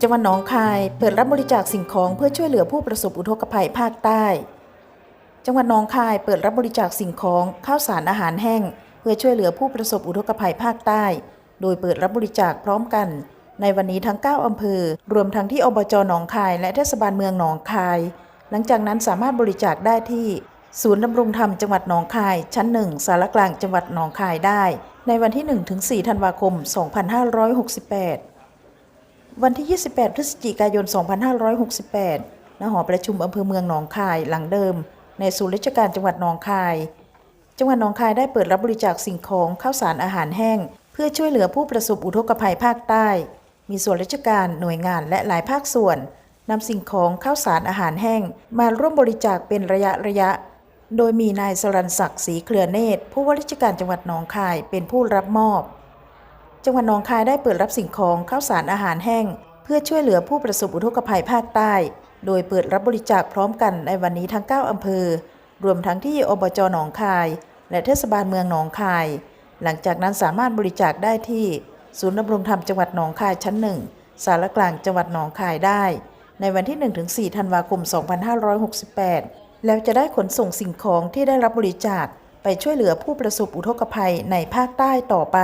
จังหวัดหนองคายเปิดรับบริจาคสิ่งของเพื่อช่วยเหลือผู้ประสบอุทกภัยภาคใต้ จังหวัดหนองคายเปิดรับบริจาคสิ่งของข้าวสารอาหารแห้ง เพื่อช่วยเหลือผู้ประสบอุทกภัยภาคใต้ โดยเปิดรับบริจาคพร้อมกัน ในวันนี้ทั้ง 9 อำเภอ รวมทั้งที่อบจหนองคาย และเทศบาลเมืองหนองคาย หลังจากนั้นสามารถบริจาคได้ที่ ศูนย์ดำรงธรรมจังหวัดหนองคาย ชั้นหนึ่งสารกลางจังหวัดหนองคายได้ ในวันที่ 1-4 ธันวาคม 2568 วันที่ 28 พฤศจิกายน 2568ณหอประชุมอำเภอเมืองหนองคายหลังเดิม ในศูนย์ราชการจังหวัดหนองคาย จังหวัดหนองคายได้เปิดรับบริจาคสิ่งของข้าวสารอาหารแห้ง เพื่อช่วยเหลือผู้ประสบอุทกภัยภาคใต้ มีส่วนราชการหน่วยงานและหลายภาคส่วนนำสิ่งของข้าวสารอาหารแห้ง มาร่วมบริจาคเป็นระยะระยะ โดยมีนายสรันศักดิ์ศรีเครือเนตรผู้ว่าราชการจังหวัดหนองคายเป็นผู้รับมอบ จังหวัดหนองคายได้เปิดรับสิ่งของข้าวสารอาหารแห้ง เพื่อช่วยเหลือผู้ประสบอุทกภัยภาคใต้ โดยเปิดรับบริจาคพร้อมกันในวันนี้ทั้ง 9 อำเภอ รวมทั้งที่อบจหนองคาย และเทศบาลเมืองหนองคาย หลังจากนั้นสามารถบริจาคได้ที่ ศูนย์ดำรงธรรมจังหวัดหนองคายชั้นหนึ่งสารกลางจังหวัดหนองคายได้ ในวันที่ 1-4 ธันวาคม 2568 แล้วจะได้ขนส่งสิ่งของที่ได้รับบริจาคไปช่วยเหลือผู้ประสบอุทกภัยในภาคใต้ต่อไป